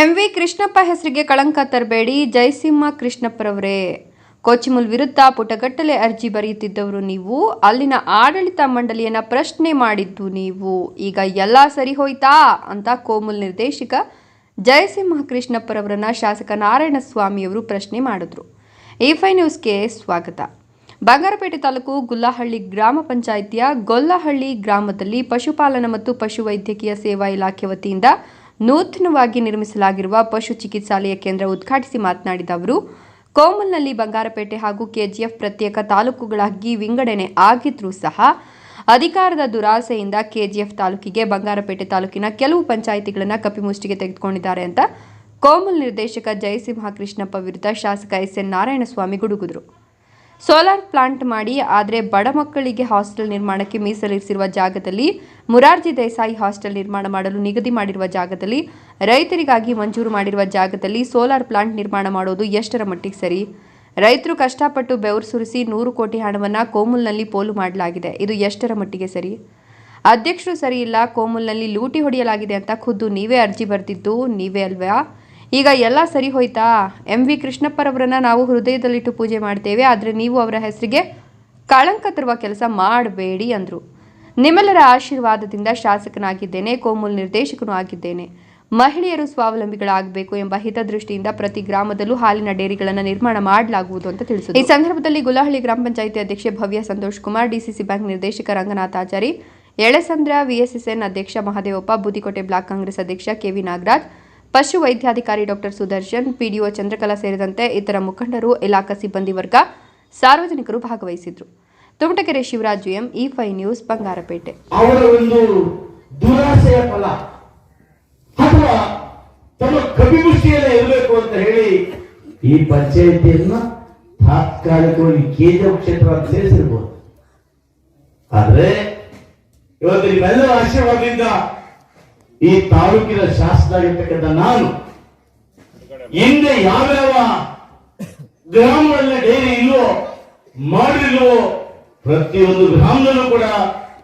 M V Krishnappa ಹೆಸರಿಗೆ ಕಳಂಕ ತರಬೇಡಿ. ಜಯಸಿಂಹ ಕೃಷ್ಣಪ್ಪರವರೇ. ಕೋಚಿಮುಲ್ ವಿರುದ್ಧ ಪುಟಗಟ್ಟಲೆ ಅರ್ಜಿ ಬರೆಯುತ್ತಿದ್ದವರು ನೀವು. ಅಲ್ಲಿನ ಆಡಳಿತ ಮಂಡಳಿಯನ್ನ ಪ್ರಶ್ನೆ ಮಾಡಿದ್ದು ನೀವು. ಈಗ ಎಲ್ಲ ಸರಿ ಹೋಯ್ತಾ ಅಂತ ಕೋಮುಲ್ ನಿರ್ದೇಶಕ ಜಯಸಿಂಹ ಕೃಷ್ಣಪ್ಪರವರನ್ನ ಶಾಸಕ ನಾರಾಯಣಸ್ವಾಮಿಯವರು ಪ್ರಶ್ನೆ ಮಾಡಿದ್ರು. ಎಫೈ ನ್ಯೂಸ್ಗೆ ಸ್ವಾಗತ. ಬಂಗಾರಪೇಟೆ ತಾಲೂಕು ಗುಲ್ಲಹಳ್ಳಿ ಗ್ರಾಮ ಪಂಚಾಯಿತಿಯ ಗೊಲ್ಲಹಳ್ಳಿ ಗ್ರಾಮದಲ್ಲಿ ಪಶುಪಾಲನೆ ಮತ್ತು ಪಶುವೈದ್ಯಕೀಯ ಸೇವಾ ಇಲಾಖೆ ವತಿಯಿಂದ ನೂತನವಾಗಿ ನಿರ್ಮಿಸಲಾಗಿರುವ ಪಶು ಚಿಕಿತ್ಸಾಲಯ ಕೇಂದ್ರ ಉದ್ಘಾಟಿಸಿ ಮಾತನಾಡಿದ ಅವರು, ಕೋಮಲ್ನಲ್ಲಿ ಬಂಗಾರಪೇಟೆ ಹಾಗೂ ಕೆಜಿಎಫ್ ಪ್ರತ್ಯೇಕ ತಾಲೂಕುಗಳಾಗಿ ವಿಂಗಡಣೆ ಆಗಿದ್ರೂ ಸಹ ಅಧಿಕಾರದ ದುರಾಸೆಯಿಂದ ಕೆಜಿಎಫ್ ತಾಲೂಕಿಗೆ ಬಂಗಾರಪೇಟೆ ತಾಲೂಕಿನ ಕೆಲವು ಪಂಚಾಯಿತಿಗಳನ್ನು ಕಪಿಮುಷ್ಟಿಗೆ ತೆಗೆದುಕೊಂಡಿದ್ದಾರೆ ಅಂತ ಕೋಮಲ್ ನಿರ್ದೇಶಕ ಜಯಸಿಂಹ ಕೃಷ್ಣಪ್ಪ ವಿರುದ್ಧ ಶಾಸಕ ಎಸ್ ಎನ್ ನಾರಾಯಣಸ್ವಾಮಿ ಗುಡುಗಿದ್ರು. ಸೋಲಾರ್ ಪ್ಲಾಂಟ್ ಮಾಡಿ, ಆದರೆ ಬಡ ಮಕ್ಕಳಿಗೆ ಹಾಸ್ಟೆಲ್ ನಿರ್ಮಾಣಕ್ಕೆ ಮೀಸಲಿರಿಸಿರುವ ಜಾಗದಲ್ಲಿ ಮುರಾರ್ಜಿ ದೇಸಾಯಿ ಹಾಸ್ಟೆಲ್ ನಿರ್ಮಾಣ ಮಾಡಲು ನಿಗದಿ ಮಾಡಿರುವ ಜಾಗದಲ್ಲಿ, ರೈತರಿಗಾಗಿ ಮಂಜೂರು ಮಾಡಿರುವ ಜಾಗದಲ್ಲಿ ಸೋಲಾರ್ ಪ್ಲಾಂಟ್ ನಿರ್ಮಾಣ ಮಾಡೋದು ಎಷ್ಟರ ಮಟ್ಟಿಗೆ ಸರಿ? ರೈತರು ಕಷ್ಟಪಟ್ಟು ಬೆವರು ಸುರಿಸಿ ನೂರು ಕೋಟಿ ಹಣವನ್ನು ಕೋಮುಲ್ನಲ್ಲಿ ಪೋಲು ಮಾಡಲಾಗಿದೆ. ಇದು ಎಷ್ಟರ ಮಟ್ಟಿಗೆ ಸರಿ? ಅಧ್ಯಕ್ಷರು ಸರಿ ಇಲ್ಲ, ಕೋಮುಲ್ನಲ್ಲಿ ಲೂಟಿ ಹೊಡೆಯಲಾಗಿದೆ ಅಂತ ಖುದ್ದು ನೀವೇ ಅರ್ಜಿ ಬರೆದಿದ್ದು ನೀವೇ ಅಲ್ವಾ? ಈಗ ಎಲ್ಲ ಸರಿ ಹೋಯ್ತಾ? ಎಂ ವಿ ಕೃಷ್ಣಪ್ಪರವರನ್ನ ನಾವು ಹೃದಯದಲ್ಲಿಟ್ಟು ಪೂಜೆ ಮಾಡ್ತೇವೆ, ಆದರೆ ನೀವು ಅವರ ಹೆಸರಿಗೆ ಕಳಂಕ ತರುವ ಕೆಲಸ ಮಾಡಬೇಡಿ ಅಂದರು. ನಿಮ್ಮೆಲ್ಲರ ಆಶೀರ್ವಾದದಿಂದ ಶಾಸಕನಾಗಿದ್ದೇನೆ, ಕೋಮುಲ್ ನಿರ್ದೇಶಕನೂ ಆಗಿದ್ದೇನೆ. ಮಹಿಳೆಯರು ಸ್ವಾವಲಂಬಿಗಳಾಗಬೇಕು ಎಂಬ ಹಿತದೃಷ್ಟಿಯಿಂದ ಪ್ರತಿ ಗ್ರಾಮದಲ್ಲೂ ಹಾಲಿನ ಡೇರಿಗಳನ್ನು ನಿರ್ಮಾಣ ಮಾಡಲಾಗುವುದು ಅಂತ ತಿಳಿಸಿದರು. ಈ ಸಂದರ್ಭದಲ್ಲಿ ಗುಲಹಳ್ಳಿ ಗ್ರಾಮ ಪಂಚಾಯಿತಿ ಅಧ್ಯಕ್ಷೆ ಭವ್ಯ ಸಂತೋಷ್ ಕುಮಾರ್, ಡಿಸಿಸಿ ಬ್ಯಾಂಕ್ ನಿರ್ದೇಶಕ ರಂಗನಾಥಾಚಾರಿ ಎಳೆಸಂದ್ರ ವಿಎಸ್ಎಸ್ಎನ್ ಅಧ್ಯಕ್ಷ ಮಹದೇವಪ್ಪ ಬುದಿಕೋಟೆ ಬ್ಲಾಕ್ ಕಾಂಗ್ರೆಸ್ ಅಧ್ಯಕ್ಷ ಕೆವಿ ನಾಗರಾಜ್ ಪಶು ವೈದ್ಯಾಧಿಕಾರಿ ಡಾಕ್ಟರ್ ಸುದರ್ಶನ್, ಪಿಡಿಒ ಚಂದ್ರಕಲಾ ಸೇರಿದಂತೆ ಇತರ ಮುಖಂಡರು, ಇಲಾಖಾ ಸಿಬ್ಬಂದಿ ವರ್ಗ, ಸಾರ್ವಜನಿಕರು ಭಾಗವಹಿಸಿದ್ರು. ತುಮಟಗೆರೆ ಶಿವರಾಜು ಎಂ ಇ ಫೈ ನ್ಯೂಸ್, ಬಂಗಾರಪೇಟೆ. ಅವರ ಒಂದು ದುರಾಸೆಯ ಫಲ ಅಥವಾ ತಮ್ಮ ಕಪಿಮುಷ್ಟಿಯಲ್ಲೇ ಇರಬೇಕು ಅಂತ ಹೇಳಿ ಈ ಪಂಚಾಯತಿಯನ್ನ ತಾತ್ಕಾಲಿಕವಾಗಿ ಕೇಂದ್ರ ಕ್ಷೇತ್ರ ಅಂತ ಸೇರಿಸಿರ್ಬೋದು. ಆದ್ರೆ ಇವತ್ತು ನಿಮ್ಮೆಲ್ಲರ ಆಶೀರ್ವಾದದಿಂದ ಈ ತಾಲೂಕಿನ ಶಾಸಕರಾಗಿರ್ತಕ್ಕಂಥ ನಾನು, ಹಿಂದೆ ಯಾವ್ಯಾವ ಗ್ರಾಮಗಳನ್ನ ಡೈರಿ ಇಲ್ವೋ, ಮಾಡಿಲ್ವೋ, ಪ್ರತಿಯೊಂದು ಗ್ರಾಮದಲ್ಲೂ ಕೂಡ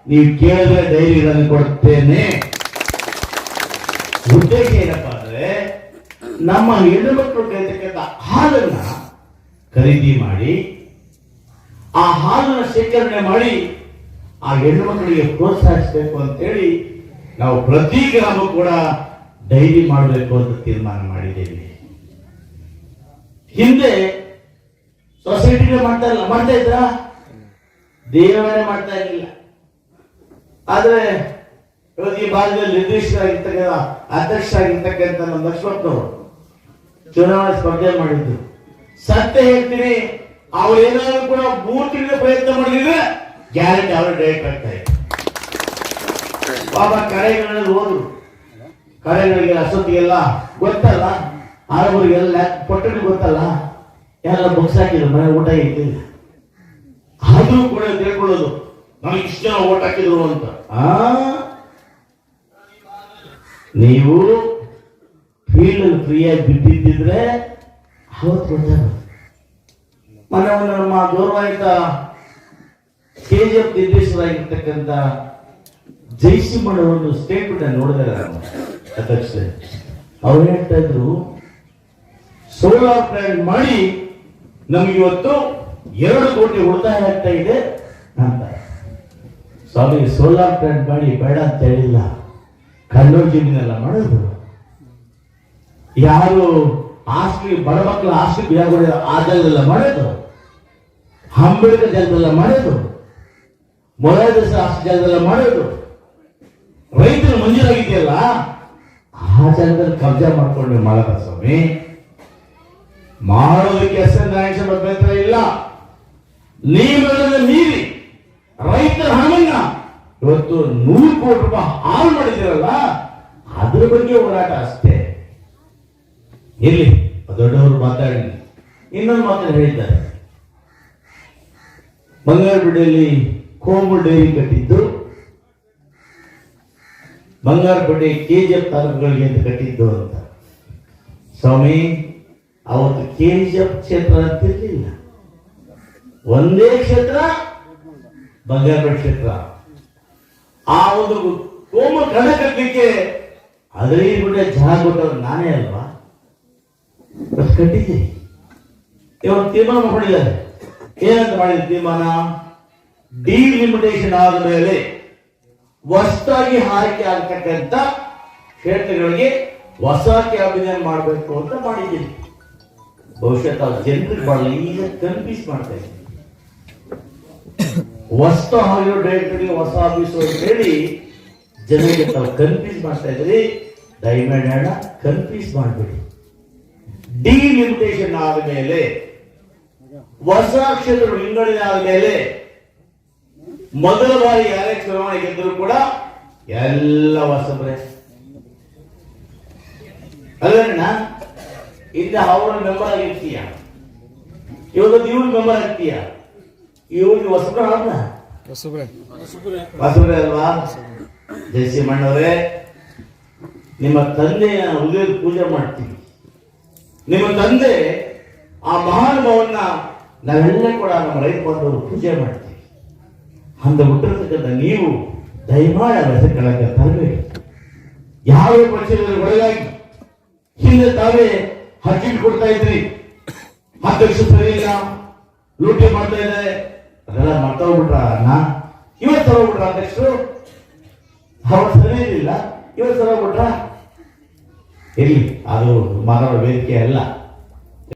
ನೀವು ಕೇಳಿದ್ರೆ ಡೈರಿ ನಾನು ಕೊಡ್ತೇನೆ ಉದ್ದೇಶ ಏನಪ್ಪಾ ಅಂದ್ರೆ, ನಮ್ಮ ಹೆಣ್ಣು ಮಕ್ಕಳು ಕರೀತಕ್ಕಂಥ ಹಾಲನ್ನ ಖರೀದಿ ಮಾಡಿ, ಆ ಹಾಲನ್ನ ಶೇಖರಣೆ ಮಾಡಿ, ಆ ಹೆಣ್ಣು ಮಕ್ಕಳಿಗೆ ಪ್ರೋತ್ಸಾಹಿಸಬೇಕು ಅಂತೇಳಿ ನಾವು ಪ್ರತಿ ಗ್ರಾಮ ಕೂಡ ಡೈರಿ ಮಾಡಬೇಕು ಅಂತ ತೀರ್ಮಾನ ಮಾಡಿದ್ದೇವೆ. ಹಿಂದೆ ಸೊಸೈಟಿಗೆ ಮಾಡ್ತಾ ಇಲ್ಲ, ಮಾಡ್ತಾ ಇದ್ರ? ದೇವರೇ ಮಾಡ್ತಾ ಇರಲಿಲ್ಲ. ಆದ್ರೆ ಇವತ್ತು ಈ ಭಾಗದಲ್ಲಿ ನಿರ್ದೇಶಕರಾಗಿರ್ತಕ್ಕಂಥ, ಅಧ್ಯಕ್ಷರಾಗಿರ್ತಕ್ಕಂಥ ನಮ್ಮ ಲಕ್ಷ್ಮಪ್ಪನವರು ಚುನಾವಣೆ ಸ್ಪರ್ಧೆ ಮಾಡಿದ್ರು. ಸತ್ಯ ಹೇಳ್ತೀನಿ, ಅವ್ರು ಏನಾದ್ರು ಕೂಡ ಮೂರು ತಿಂಗಳ ಪ್ರಯತ್ನ ಮಾಡಿದ್ರೆ ಗ್ಯಾರಂಟಿ ಅವರು ಡೈರೆಕ್ಟ್ ಆಗ್ತಾ ಪಾಪ ಕರೆಗಳಲ್ಲಿ ಹೋದ್ರು. ಕರೆಗಳಿಗೆ ಅಷ್ಟೊತ್ತಿಗೆಲ್ಲ ಗೊತ್ತಲ್ಲ? ಆರವರಿಗೆಲ್ಲ ಪಟ್ಟಣ ಗೊತ್ತಲ್ಲ? ಎಲ್ಲ ಬುಕ್ಸ್ ಹಾಕಿದ್ರು ಮನೆ ಊಟ ಇಟ್ಟಿಲ್ಲ ಆದ್ರೂ ಕೂಡ ತಿಳ್ಕೊಳ್ಳೋದು, ನಮಗೆ ಇಷ್ಟ ಜನ ಓಟ್ ಹಾಕಿದ್ರು ಅಂತ. ಆ? ನೀವು ಫೀಲ್ಡ್ ಫ್ರೀಯಾಗಿ ಬಿದ್ದಿದ್ದಿದ್ರೆ ಅವತ್ತು ಗೊತ್ತಾಗ ಮೊನ್ನೆ ಒಂದು ನಮ್ಮ ಗೌರವಾನ್ವಿತ ಕೆ ಜಿ ಎಫ್ ನಿರ್ದೇಶಕರಾಗಿರ್ತಕ್ಕಂಥ ಜೈಸಿಂಹಣ್ಣ ಒಂದು ಸ್ಟೇಟ್ಮೆಂಟ್ ನೋಡಿದೆ ನಾನು ಅಧ್ಯಕ್ಷ ಅವ್ರು ಹೇಳ್ತಾ ಇದ್ರು ಸೋಲಾರ್ ಪ್ಲಾಂಟ್ ಮಾಡಿ ನಮ್ಗೆ ಇವತ್ತು ಎರಡು ಕೋಟಿ ಉಳಿತಾಯ ಆಗ್ತಾ ಇದೆ ಅಂತ. ಸ್ವಾಮಿ ಸೋಲಾರ್ ಪ್ಲಾಂಟ್ ಮಾಡಿ ಬೇಡ ಅಂತ ಹೇಳಿಲ್ಲ. ಕಲ್ಲೂರು ಜಮೀನೆಲ್ಲ ಮಾಡೋದು ಯಾರು ಆಸ್ತಿ ಬಡ ಮಕ್ಕಳ ಆಸ್ತಿ ಬಿಡಾಗೋಡ ಆ ಜಾಗದಲ್ಲ ಮಾಡೋದು ಅಂಬೇಡ್ಕರ್ ಜಾಗದಲ್ಲ ಮಾಡೋದು ಮೊರಾರ್ಜಿ ಆಸ್ತಿ ಜಾಗದಲ್ಲ ಮಾಡೋದು ರೈತರು ಮಂಜೂರಾಗಿದೆಯಲ್ಲ ಆ ಜಾಗದಲ್ಲಿ ಕಬ್ಜಾ ಮಾಡ್ಕೊಂಡು ಮಾಡಲ್ಲ ಸ್ವಾಮಿ, ಮಾಡೋದಕ್ಕೆ ಎಸ್ ಎನ್ ಅಭ್ಯಂತರ ಇಲ್ಲ. ನೀವೆಲ್ಲ ಮೀರಿ ರೈತರ ಹಣವನ್ನ ಇವತ್ತು ನೂರು ಕೋಟಿ ರೂಪಾಯಿ ಹಾಳು ಮಾಡಿದಿರಲ್ಲ ಅದ್ರ ಬಗ್ಗೆ ಹೋರಾಟ ಅಷ್ಟೇ. ಇರ್ಲಿ, ದೊಡ್ಡವರು ಮಾತಾಡಿ. ಇನ್ನೊಂದು ಮಾತನ್ನು ಹೇಳಿದ್ದಾರೆ. ಬಂಗಾರಪೇಟೆಯಲ್ಲಿ ಕೋಮು ಡೈರಿ ಕಟ್ಟಿದ್ದು ಬಂಗಾರಪೇಟೆ ಕೆಜಿಎಫ್ ತಾಲೂಕುಗಳಿಗೆ ಅಂತ ಕಟ್ಟಿದ್ದು ಅಂತ. ಸ್ವಾಮಿ, ಅವತ್ತು ಕೆಜಿಎಫ್ ಕ್ಷೇತ್ರ ಅಂತಿರ್ಲಿಲ್ಲ ಒಂದೇ ಕ್ಷೇತ್ರ ಬಂಗಾರಪೇಟೆ ಕ್ಷೇತ್ರ. ಆ ಒಂದು ಕೋಮ ಕಣ ಕಟ್ಟಲಿಕ್ಕೆ ಹದಿನೈದು ಗುಂಟೆ ಜಾಗ ಕೊಟ್ಟವ್ರು ನಾನೇ ಅಲ್ವಾ? ಕಟ್ಟಿದ್ದೆ. ಇವತ್ತು ತೀರ್ಮಾನ ಮಾಡಿದ್ದಾರೆ ಏನಂತ ಮಾಡಿದ ತೀರ್ಮಾನ? ಡಿಲಿಮಿಟೇಷನ್ ಆದ ಮೇಲೆ ಹೊಸದಾಗಿ ಆಯ್ಕೆ ಆಗ್ತಕ್ಕಂಥ ಕ್ಷೇತ್ರಗಳಿಗೆ ಹೊಸ ಕ್ಯಾಬಿನೆಟ್ ಮಾಡಬೇಕು ಅಂತ ಮಾಡಿದ್ದೀನಿ. ತಾವು ಜನರಿಗೆ ಬಹಳ ಈಗ ಕನ್ಫ್ಯೂಸ್ ಮಾಡ್ತಾ ಇದ್ದೀನಿ. ಹೊಸ್ತು ಆಗಿರೋ ಡೈರೆಕ್ಟರ್ಗೆ ಹೊಸ ಆಫೀಸು ಅಂತ ಹೇಳಿ ಜನರಿಗೆ ತಾವು ಕನ್ಫ್ಯೂಸ್ ಮಾಡ್ತಾ ಇದ್ರಿ ಡೈಮಂಡ್ ಹಣ ಕನ್ಫ್ಯೂಸ್ ಮಾಡಬೇಡಿ. ಡಿಲಿಮಿಟೇಷನ್ ಆದ ಮೇಲೆ ಹೊಸ ಕ್ಷೇತ್ರ ವಿಂಗಡಣೆ ಆದ ಮೇಲೆ ಮೊದಲ ಬಾರಿ ಯಾರೇ ಚುನಾವಣೆ ಗೆದ್ದರೂ ಕೂಡ ಎಲ್ಲ ಹೊಸಬ್ರೆ ಅಲ್ಲಣ್ಣ ಇಂದ ಅವರ ಮೆಂಬರ್ ಆಗಿರ್ತೀಯ ಇವಾಗ ಇವ್ರ ಮೆಂಬರ್ ಆಗ್ತೀಯ ಇವ್ರಿಗೆ ಹೊಸಬ್ರ ಅಲ್ಲ ಹೊಸಬ್ರೆ. ಅಲ್ವಾ? ಜಯಸಿಂಹಣ್ಣವರೇ ನಿಮ್ಮ ತಂದೆಯ ಹೃದಯದ ಪೂಜೆ ಮಾಡ್ತೀವಿ. ನಿಮ್ಮ ತಂದೆ ಆ ಮಹಾನುಭಾವನ್ನ ನಾವೆಲ್ಲ ಕೂಡ ನಮ್ಮ ರೈತ ಬಂದವರು ಪೂಜೆ ಮಾಡ್ತೀವಿ. ಅಂದ ಹುಟ್ಟಿರತಕ್ಕಂಥ ನೀವು ದಯಮಾಡಿ ಹೆಸರುಗಳನ್ನ ತರಬೇಡಿ. ಯಾವ ಪಕ್ಷದಲ್ಲಿ ಒಳಗಾಗಿ ಹಿಂದೆ ತಾವೇ ಹಚ್ಚಿಟ್ಟು ಕೊಡ್ತಾ ಇದ್ರಿ. ಅಧ್ಯಕ್ಷ ಸರಿ ಇಲ್ಲ. ಲೂಟಿ ಮಾಡ್ತಾ ಇದೆ. ಅದೆಲ್ಲ ಮಾಡ್ತಾ ಹೋಗ್ಬಿಟ್ರ ಅಣ್ಣ? ಇವತ್ತು ಹೋಗ್ಬಿಟ್ರ ಅಧ್ಯಕ್ಷರು? ಅವ್ರು ಸರಿ ಇರಲಿಲ್ಲ. ಇವತ್ತು ಹೋಗ್ಬಿಟ್ರ? ಇರ್ಲಿ. ಅದು ಮಾತಾಡೋ ವೇದಿಕೆ ಅಲ್ಲ.